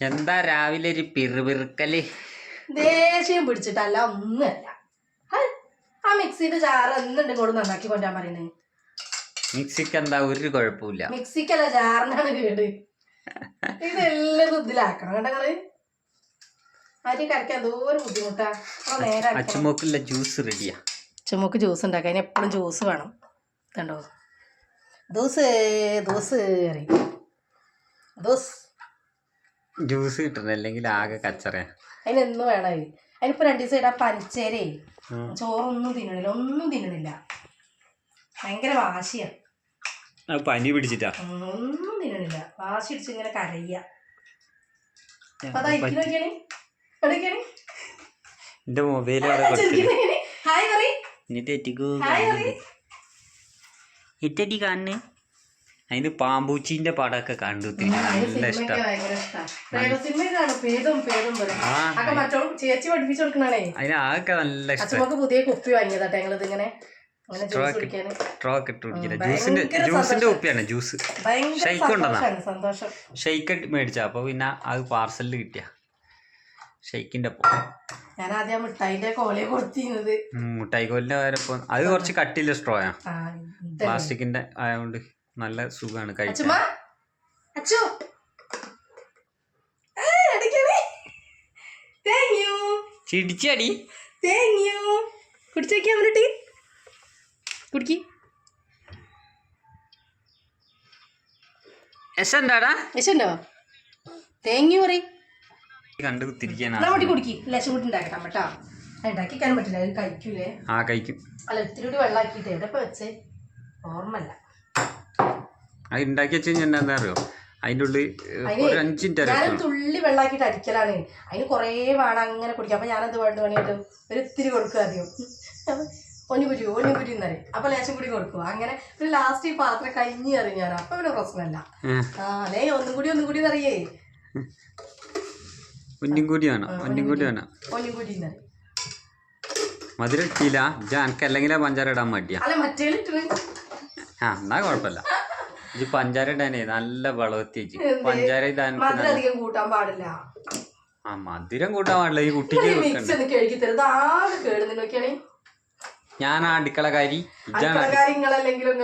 എന്താ രാവിലെ ഒരു പിറുപിറുക്കൽ? ദേഷ്യം പിടിച്ചിട്ടല്ല ഒന്നുമല്ല. ആ മിക്സിന്റെ ജാറ് എന്നുണ്ട് ഇങ്ങോട്ട് നന്നാക്കി കൊണ്ടാൻ പറയുന്നത് മിക്സിക്ക് എന്താ ഒരു കുഴപ്പമില്ല മിക്സിക്കല്ല ജാറിനാണ് കേട്. ഇതെല്ലാം ഇതിലാക്കണം കേട്ടോ നിങ്ങൾ? അരി കരയ്ക്കാൻ എന്തോ ഒരു ബുദ്ധിമുട്ടാ. നേരെ. അച്ചുമോക്കുള്ള ജ്യൂസ് റെഡിയാ അച്ചുമോക്ക് ജ്യൂസ് ഉണ്ടാക്കാൻ അതിന് എപ്പോഴും ജ്യൂസ് വേണം. കണ്ടോ? ദോസ് ദോസ് അറിയും ദോസ് ജ്യൂസ് കിട്ടണം അല്ലെങ്കിൽ ആകെ കച്ചറയാ. അതിനെന്നും വേണം അതിന്? അതിനിപ്പോ രണ്ടു ദിവസം ഇടാൻ പനിച്ചേരേ. ചോറൊന്നും തിന്നണില്ല ഒന്നും തിന്നണില്ല. ഭയങ്കര വാശിയാ. പനി പിടിച്ചിട്ടാ. ഒന്നും തിന്നണില്ല. വാശി പിടിച്ച് ഇങ്ങനെ കരയ്യ എന്റെ മൊബൈൽ ഹായ് പറയും. ഹായ് പറയ്. ഇറ്റടി കാണുന്നു അതിന് പാമ്പൂച്ചിന്റെ പടമൊക്കെ കണ്ടു നല്ല ഇഷ്ടം. ചേച്ചി പഠിപ്പിച്ചു കൊടുക്കണേ അതിന് ആകെ നല്ല ഇഷ്ടം. പുതിയ കുപ്പി വാങ്ങിയതാട്ടെ ജ്യൂസിന്റെ ജ്യൂസിന്റെ. കുപ്പിയാണ് ജ്യൂസ് ഷെയ്ക്ക് ഉണ്ടെന്നാ ഷെയ്ക്ക് മേടിച്ച. അപ്പൊ പിന്നെ അത് പാർസലിൽ കിട്ടിയ. ഷെയ്ക്കിന്റെ ഞാൻ ആദ്യം മിഠായിന്റെ കൊടുത്തിരുന്നത്. മുട്ടായിക്കോലിന്റെ വരപ്പോ അത് കുറച്ച് കട്ടിയില്ല സ്ട്രോ ആ. ആ, ഇതല്ലേ. പ്ലാസ്റ്റിക്കിന്റെ ആയതുകൊണ്ട് നല്ല സുഖമാണ് കഴിക്കാൻ. ചിടിച്ചടി. കുടിക്കി. പറയും. കണ്ടു കുടിക്കി. കേട്ടോ. ഉണ്ടാക്കിക്കാൻ പറ്റില്ല. കഴിക്കൂലേ? ആ കഴിക്കും. അല്ല ഇത്തിരി കൂടി വെള്ളമാക്കിയിട്ട് എവിടെ വെച്ചേ? ഓർമ്മല്ല അത് ഉണ്ടാക്കി വെച്ച് കഴിഞ്ഞാൽ എന്താ അറിയോ? അതിന്റെ ഉള്ളിൽ ഒരു അഞ്ച് മിനിറ്റ് അരക്കണം തുള്ളി വെള്ളാക്കിയിട്ട് അരിക്കലാണ് അതിന് കുറേ വേണം അങ്ങനെ കുടിക്കാം. അപ്പൊ ഞാനത് വേണ്ട പണിയിട്ട് ഒരു ഇത്തിരി കൊടുക്കുക ആദ്യം. ഒന്നുപുരി ഒന്നുപുരി എന്നറിയും അപ്പൊ ലേശം കൂടി കൊടുക്കും. അങ്ങനെ ഒരു ലാസ്റ്റ് ഈ പാത്രം കഴിഞ്ഞ് അറിയും ഞാൻ. അപ്പൊ പിന്നെ പ്രശ്നമല്ല. ആ അല്ലേ? ഒന്നും കൂടി ഒന്നും കൂടി എന്നറിയേ ഒന്നും കൂടി വേണം ഒന്നും കൂടി വേണം. ഒന്നുകൂടി എന്നറിയും മധുരം ഇട്ടില്ല എനിക്ക് അല്ലെങ്കിൽ പഞ്ചാര ഇടാൻ മടിയാ. അല്ല മറ്റേ ആ എന്നാ കുഴപ്പമില്ല. ഇജ്ജ് പഞ്ചാര ഇടാനേ നല്ല വളവത്തി വെച്ച് പഞ്ചാര ഇടാൻ കൂട്ടാൻ പാടില്ല. ആ മധുരം കൂട്ടാൻ പാടില്ല. ഈ കുട്ടിക്ക് ഞാൻ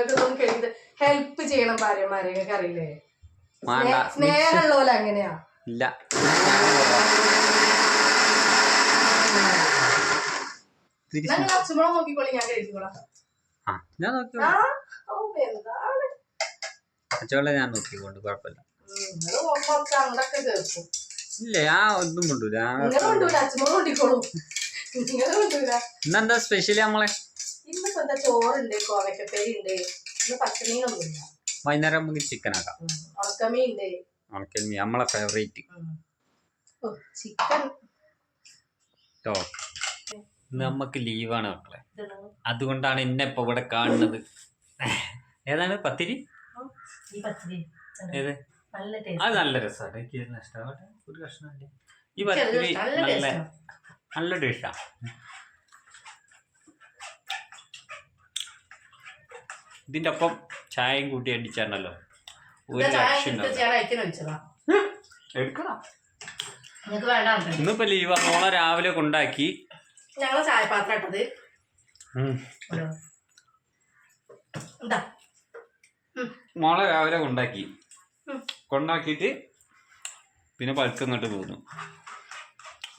ഇതൊന്നും കഴുകി ഹെൽപ്പ് ചെയ്യണം ഭാര്യമാരെയൊക്കെ അറിയില്ലേ? വേണ്ട. സ്നേഹമുള്ള പോലെ അങ്ങനെയാ. ഇല്ല. ഞാൻ നോക്കിക്കോളി ഞാൻ കഴിച്ചോളാം ആ ഞാൻ നോക്കി അച്ചവളെ ഞാൻ നോക്കിക്കൊണ്ട് കുഴപ്പമില്ല. ഇല്ല ആ ഒന്നും കൊണ്ടൂല. ഇന്നെന്താ സ്പെഷ്യൽ നമ്മളെ? ചോറുണ്ട് പച്ചമീനൊന്നുമില്ല വൈകുന്നേരം നമുക്ക് ചിക്കൻ ആക്കാം. ഉണക്കമീൻ നമ്മളെ ഫേവറേറ്റ് നമ്മക്ക് ചിക്കൻ നമുക്ക് ലീവാണ് മക്കളെ. അതുകൊണ്ടാണ് എന്നെ ഇപ്പൊ ഇവിടെ കാണുന്നത്. ഏതാണ് പത്തിരി? ഈ പച്ചരി ഏത്? നല്ല അത് നല്ല രസമാണ് എനിക്ക് ഒരു കഷ്ണമല്ലേ ഈ നല്ല നല്ല ടേസ്റ്റാ. നല്ല ഇതിന്റെ ഒപ്പം ചായയും കൂട്ടി അടിച്ചാണല്ലോ. ഒരു എടുക്കണം. ഇന്നിപ്പോ ലീവ് മോളെ രാവിലെ കൊണ്ടാക്കി. ഞങ്ങൾ ചായപാത്രം ഇട്ടത്. മോളെ രാവിലെ കൊണ്ടാക്കി. കൊണ്ടാക്കിയിട്ട് പിന്നെ പഴുക്കം ഇങ്ങോട്ട് പോന്നു.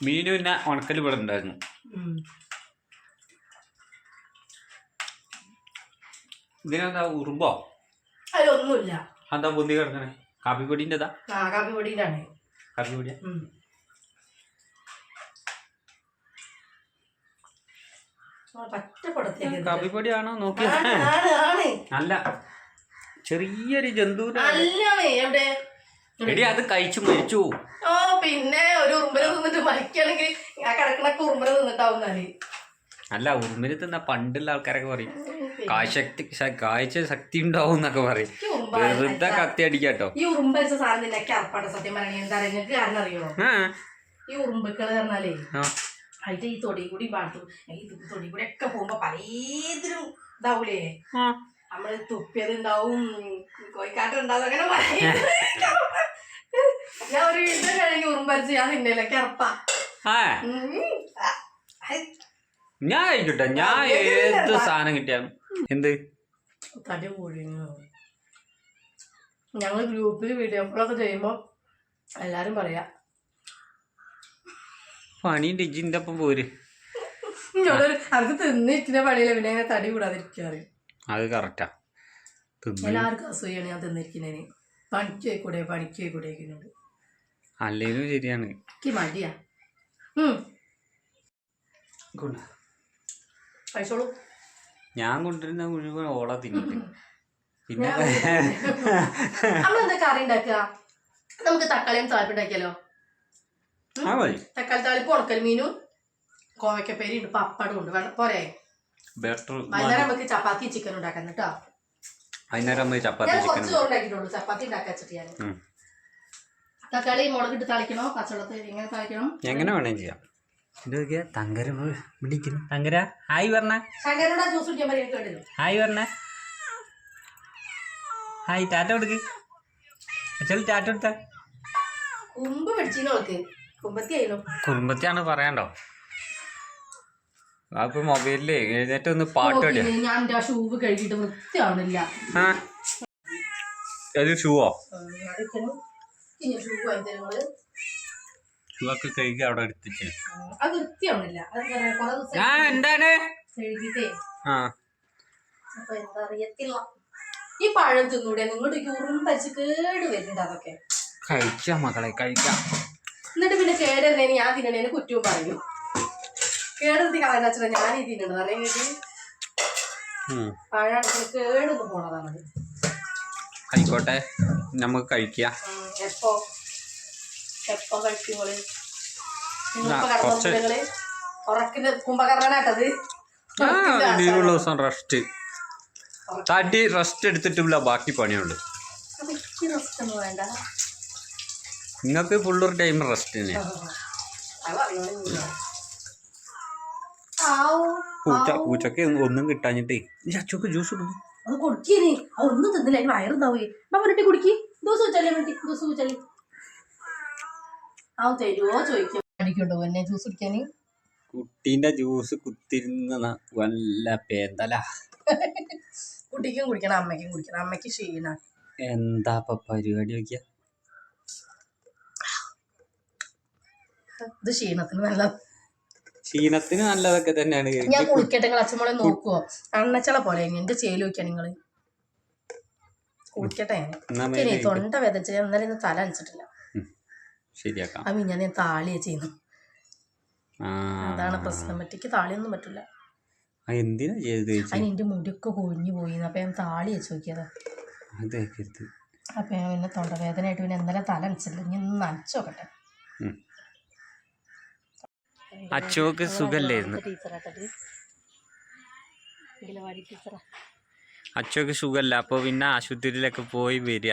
മീന് പിന്നെ ഉണക്കൽ ഇവിടെ ഉണ്ടായിരുന്നു. ഇതിനെന്താ ഉറുമ്പോ? അതൊന്നുമില്ല എന്താ പൊന്തി കിടക്കണേ? കാപ്പിപ്പൊടിന്റെതാ ആ കാപ്പി പൊടിയിലാണ് കാപ്പിപ്പൊടിയാ പറ്റപ്പെടുത്തേക്ക് കാപ്പിപ്പൊടിയാണോ? നോക്കി. അല്ല ചെറിയൊരു ജന്തു എവിടെ? എടി അത് കഴിച്ചു മരിച്ചു. ഓ പിന്നെ ഒരു ഉറുമ്പല തിന്നിട്ട് മരിക്കുകയാണെങ്കിൽ ഞാൻ കിടക്കണൊക്കെ ഉറുമ്പല തിന്നിട്ടാവുന്നാൽ അല്ല ഉറുമ്പിന് തിന്ന പണ്ടുള്ള ആൾക്കാരൊക്കെ പറയും കാശക്തി കാഴ്ച ശക്തി ഉണ്ടാവും എന്നൊക്കെ പറയും. വെറുതെ കത്തി അടിക്കാട്ടോ ഈ ഉറുമ്പരിച്ച സാധനം നിന്നൊക്കെ അറപ്പാട്ട സത്യം പറയണേ എന്താ നിങ്ങൾക്ക് കാരണം അറിയോ? ഈ ഉറുമ്പുക്കൾ പറഞ്ഞാലേ. അതിന്റെ ഈ തൊടി കൂടി പാടത്തു ഈ തൊടി കൂടി ഒക്കെ പോകുമ്പോ പലതിലും ഇതാവൂലേ? ഉണ്ടാവും കോഴിക്കാട്ട് ഉണ്ടാവും അങ്ങനെ പറയും. ഞാൻ ഒരു യുദ്ധം കഴിഞ്ഞ് പരിച്ച് ഞാൻ തിന്നില്ല കറപ്പാ. ഞാൻ ആയിക്കോട്ടെ ഞാൻ ഏത് സാധനം കിട്ടിയാലും. എന്ത്? തടി കൂടി ഞങ്ങൾ ഗ്രൂപ്പിൽ വീഡിയോ കോളൊക്കെ ചെയ്യുമ്പോൾ എല്ലാരും പറയാ പണിയുണ്ട് ഡിജിന്റെ ഒപ്പം പോര്. അവർക്ക് തിന്നിട്ടിന്റെ പണിയില്ല പിന്നെ അങ്ങനെ തടി കൂടാതിരിക്കാറ് അത് കറക്റ്റാ എല്ലാവർക്കും അസൂയാണ് ഞാൻ തിന്നിരിക്കുന്നതിന്. പണിക്ക് പോയിക്കൂടെ പണിക്ക് പോയിക്കൂടെ ഇരിക്കുന്നുണ്ട്. അല്ലേലും ശരിയാണ്. എനിക്ക് മടിയാ. കഴിച്ചോളൂ. ഞാൻ കൊണ്ടുവരുന്ന മുഴുവൻ ഓള തിന്നിട്ട്. പിന്നെ കറി ഉണ്ടാക്കുക? നമുക്ക് തക്കാളിയും താളിപ്പ് ഉണ്ടാക്കിയാലോ? തക്കാളി താളിപ്പ് ഉണക്കൽ മീനും കോവയ്ക്കപ്പേരി ഉണ്ട് പപ്പടം ഉണ്ട്. പോരെ? ബെറ്റർ വൈകുന്നേരം നമുക്ക് ചപ്പാത്തി ചിക്കൻ ഉണ്ടാക്കാൻ കേട്ടോ. വൈകുന്നേരം നമ്മൾ ചപ്പാത്തി ഞാൻ ചിക്കൻ കുറച്ച് ചോറ് ഉണ്ടാക്കിയിട്ടുള്ളൂ ചപ്പാത്തി ഉണ്ടാക്കാൻ വെച്ചിട്ട് ഞാൻ. ഉം. തക്കാളി മുളക് ഇട്ട് പച്ചവെള്ളത്തിൽ എങ്ങനെ താളിക്കണം? എങ്ങനെ വേണേലും ചെയ്യാം. ഇതൊക്കെ തങ്കര വിളിക്കുന്നു തങ്കര ഹായ് പറഞ്ഞ ശങ്കരനോട് ജ്യൂസ് കുടിക്കാൻ ഹായ് പറഞ്ഞ ഹായ് ടാറ്റ കൊടുക്ക്. അച്ഛൻ ടാറ്റ കൊടുത്ത. കുമ്പ് കുമ്പത്തി ആയിരുന്നു കുടുംബത്തെയാണ് പറയാണ്ടോ? അപ്പൊ മൊബൈലിൽ എഴുന്നേറ്റ് ഒന്ന് പാട്ട് ഞാൻ എന്റെ ഷൂവ് വൃത്തിയാവണില്ല. അത് ഷൂവോ ഷൂവൊക്കെ കഴുകി അവിടെ എടുത്തിട്ട്. ഞാൻ എന്താണ്? കഴുകിട്ടേ ഈ പഴം തിന്നൂടെ? നിങ്ങളുടെ യൂറിൻ പരിച്ച് കേട് വരുന്നുണ്ട് അതൊക്കെ. കഴിക്കാം മകളെ കഴിക്കാം. എന്നിട്ട് പിന്നെ കേടുന്നതിന് ഞാൻ തിന്നണേന് കുറ്റവും പറയും. കേടെടുത്തി കളയുന്ന അച്ഛനെ ഞാൻ ഈ തിന്നണത് അല്ലെങ്കിൽ. പഴം കേടൊന്ന് പോണതാണ്. ആയിക്കോട്ടെ നമുക്ക് കഴിക്കാം. എപ്പോ? എപ്പോ കഴിക്കുമ്പോൾ കുംഭകർണനാട്ടത് ലീവുള്ള ദിവസം റെസ്റ്റ്. തടി റെസ്റ്റ് എടുത്തിട്ടില്ല ബാക്കി പണിയുണ്ട്. നിങ്ങൾക്ക് ഫുള്ളൊരു ടൈം റെസ്റ്റ് തന്നെയാണ് പൂച്ച. പൂച്ചക്ക് ഒന്നും കിട്ടാഞ്ഞിട്ടേ. ഈ അച്ചോക്ക് ജ്യൂസ് ഇടുന്നു. അത് കുടിക്കേ അത് ഒന്നും തിന്നില്ല. അതിന് വയറുണ്ടാവേ. പറഞ്ഞിട്ട് കുടിക്കി. ദിവസം വെച്ചാലേ വേണ്ടി ദിവസം വെച്ചാലേ ആ തരുമോ ചോദിക്കും. അടിക്കുണ്ടോ എന്നെ ജ്യൂസ് കുടിക്കാന്? കുട്ടീന്റെ ജ്യൂസ് കുത്തിരുന്ന വല്ല പേന്തല. കുട്ടിക്കും കുടിക്കണം അമ്മയ്ക്കും കുടിക്കണം. അമ്മയ്ക്ക് ക്ഷീണ. എന്താ പരിപാടി നോക്കിയ? ഇത് ക്ഷീണത്തിന് നല്ല ക്ഷീണത്തിന് നല്ലതൊക്കെ തന്നെയാണ് ഞാൻ കുളിക്കട്ടെ നിങ്ങൾ അച്ഛമ്മളെ നോക്കുവോ? അണ്ണച്ചള പോലെ എന്റെ ചേൽ നോക്കിയാ നിങ്ങൾ? കുളിക്കട്ടെ. ഞാൻ തൊണ്ട വിതച്ച് എന്നാലും ഇന്ന് തല അനച്ചിട്ടില്ല ശരിയാക്കാം. അമ്മ ഞാൻ താളിയാ ചെയ്യുന്നു അതാണ് പ്രശ്നം. മറ്റേക്ക് താളിയൊന്നും പറ്റില്ല എന്തിനാ ചെയ്ത് അതിന് എന്റെ മുടിയൊക്കെ കൊഴിഞ്ഞു പോയി. അപ്പൊ ഞാൻ താളി വെച്ച് നോക്കിയതാ അപ്പൊ ഞാൻ പിന്നെ തൊണ്ടവേദനയായിട്ട് പിന്നെ ഇന്നലെ തല അനച്ചില്ല ഇനി ഒന്ന് നനച്ചു നോക്കട്ടെ. അംഗനവാടി ടീച്ചറാ. അച്ചോക്ക് സുഖല്ല അപ്പൊ പിന്നെ ആശുപത്രിയിലൊക്കെ പോയി വരിക.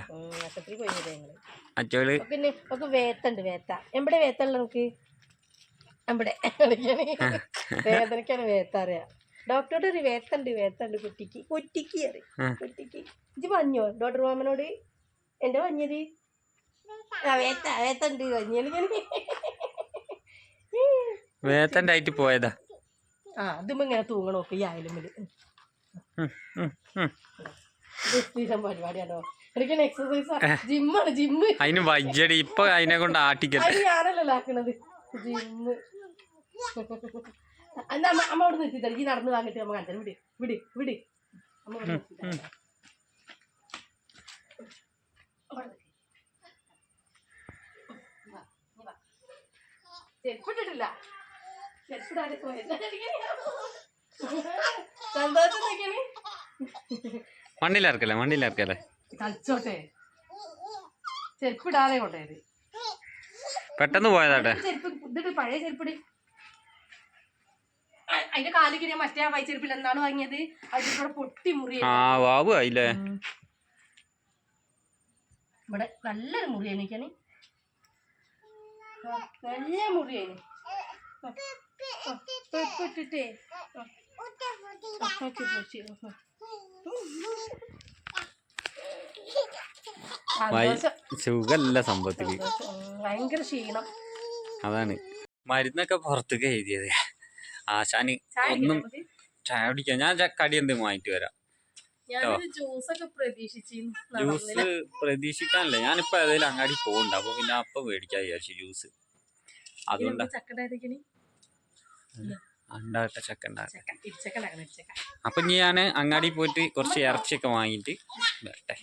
അച്ചോൾ പിന്നെ വേത്തുണ്ട് വേത്ത. എവിടെ വേത്തല്ല നമുക്ക് നമ്മുടെ വേദനക്കാണ് വേത്ത അറിയാം. ഡോക്ടറുടെ ഒരു വേത്തുണ്ട് വേത്തുണ്ട് കുട്ടിക്ക്. കുട്ടിക്ക് അറിയാം. കുട്ടിക്ക്. ഇത് പറഞ്ഞോ ഡോക്ടർ മാമനോട്? എന്റെ പറഞ്ഞത് ആ വേത്ത വേത്തുണ്ട് പറഞ്ഞാൽ വേത്തന്റെ ആയിട്ട് പോയതാ ആ അതും ഇങ്ങനെ തൂങ്ങണ നോക്ക് ഈ ആയാലും പരിപാടിയാണോ എനിക്ക് എക്സസൈസ് ജിമ്മാണ് ജിമ്മ് അതിന് വജ്ജടി ഇപ്പൊ അതിനെ കൊണ്ട് ആട്ടിക്കല്ല അത് ഞാനല്ലല്ലോ ആക്കണത് ജിമ്മ് എന്നാ അമ്മ അമ്മ അവിടെ നിർത്തി തരും ഈ നടന്ന് വാങ്ങിട്ട് അമ്മ കാണിച്ചു വിട് വിട് വിട് അമ്മ ഇവിടെ നിർത്തി തരാം. അവിടെ നിക്ക്. വാ, നീ വാ. ചെരുപ്പിട്ടിട്ടില്ല ചെരുപ്പിടാതെ പോയത് സന്തോഷം നോക്കിയാണ് മണ്ണിലിറക്കല്ലേ മണ്ണിലിറക്കല്ലേ കളിച്ചോട്ടെ ചെരുപ്പിടാതെ കൊണ്ടേത് പെട്ടെന്ന് പോയതാട്ടെ. ചെരുപ്പ്? ഇതിട്ട് പഴയ ചെരുപ്പിടി? അതിന്റെ കാലിക്ക് ഞാൻ മറ്റേ ആ പൈ ചെരുപ്പിൽ എന്താണ് വാങ്ങിയത്? അതിന്റെ കൂടെ പൊട്ടി മുറി ആ വാവ് ആയില്ലേ? ഇവിടെ നല്ലൊരു മുറിയാണ് എനിക്കാണ് നല്ല മുറിയാണ് ഇട്ടിട്ടേ വൈ സുഖല്ല സംഭവത്തിൽ. ഭയങ്കര ക്ഷീണം. അതാണ്. മരുന്നൊക്കെ പുറത്തേക്ക് എഴുതിയത്. ആശാന് ഒന്നും ചായ കുടിക്കാം ഞാൻ ചക്കടി കടി എന്തെങ്കിലും വാങ്ങിട്ട് വരാം. ജ്യൂസ് പ്രതീക്ഷിക്കാനല്ല. ഞാനിപ്പോ ഏതെങ്കിലും അങ്ങാടി പോകണ്ട അപ്പൊ പിന്നെ അപ്പൊ മേടിക്കാൻ വിചാരിച്ചു ജ്യൂസ്. അതുകൊണ്ടാ. ഉണ്ടാകട്ടെ ചക്ക ഉണ്ടാകട്ടെ അപ്പൊ ഇനി ഞാൻ അങ്ങാടി പോയിട്ട് കുറച്ച് ഇറച്ചിയൊക്കെ വാങ്ങിയിട്ട് വരട്ടെ.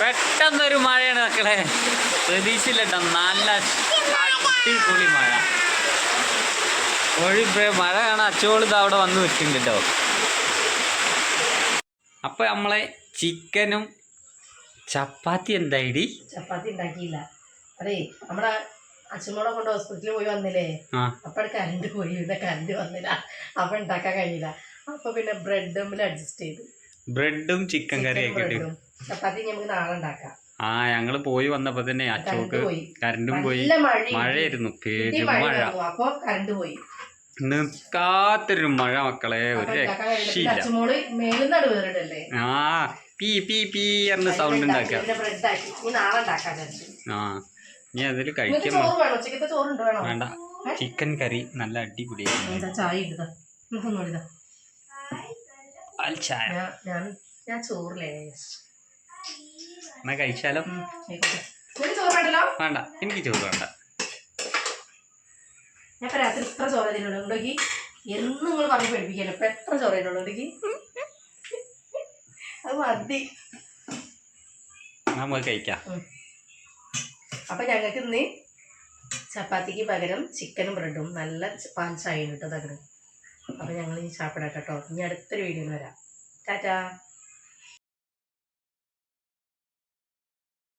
പെട്ടെന്നൊരു മഴയാണ് മക്കളെ. പ്രതീക്ഷയില്ലട്ടോ. നല്ല അടിപൊളി മഴ. ഒഴി മഴ കാണാൻ അച്ചോൾ ഇത് അവിടെ വന്ന് നിൽക്കുന്നുണ്ട് കേട്ടോ അപ്പൊ നമ്മളെ ചിക്കനും ചപ്പാത്തി എന്തായിടി? ചപ്പാത്തി ഉണ്ടാക്കിയില്ല. അതെ നമ്മുടെ അച്ഛമ്മോടെ കൊണ്ട് ഹോസ്പിറ്റലിൽ പോയി വന്നില്ലേ? അപ്പോൾ കറണ്ട് പോയി. പിന്നെ കറണ്ട് വന്നില്ല. അപ്പൊ ഉണ്ടാക്കാൻ കഴിയില്ല. അപ്പൊ പിന്നെ ബ്രെഡും അഡ്ജസ്റ്റ് ചെയ്തു. ബ്രെഡും ചിക്കൻ കറി ചിക്കനും ആക്കിയിട്ട്. ബ്രെഡും. ചപ്പാത്തി നമുക്ക് നാളെ ഉണ്ടാക്കാം ആ ഞങ്ങൾ പോയി വന്നപ്പോ തന്നെ അച്ചോക്ക് കരണ്ടും പോയി. മഴയായിരുന്നു. പേരും മഴ. അപ്പൊ കറണ്ട് പോയി. നിൽക്കാത്തൊരു മഴ മക്കളെ. ഒരു രക്ഷയില്ല. അച്ഛമ്മോൾ ആ പി പീ പീ എന്ന സൗണ്ട് ഉണ്ടാക്കുക. വിചാരിച്ചു. ആ. ഇനി അതിൽ കഴിക്കാൻ വേണ്ട. ചിക്കൻ കറി നല്ല അടിപൊളിയായിരുന്നു ചായ ഞാൻ ഞാൻ ഞാൻ ചോറിലേ. എന്നാ കഴിച്ചാലോ? വേണ്ട. എനിക്ക് ചോറ് വേണ്ട. ഞാൻ ഇപ്പൊ രാത്രി ഇത്ര ചോറ് തരുന്നുള്ളൂ എന്ന് നിങ്ങൾ പറഞ്ഞ് പഠിപ്പിക്കാനോ ഇപ്പൊ എത്ര ചോറ് തരുന്നുള്ളൂ ഉണ്ടെങ്കിൽ അത് മതി. നമുക്ക് കഴിക്കാം. അപ്പൊ ഞങ്ങൾക്ക് ഇന്ന് ചപ്പാത്തിക്ക് പകരം ചിക്കനും ബ്രെഡും നല്ല പാൽ കിട്ടും തകട് അപ്പൊ ഞങ്ങൾ ഈ ചാപ്പിടാം കേട്ടോ. ഇനി അടുത്തൊരു വീഡിയോയിൽ വരാം. ടാറ്റാ.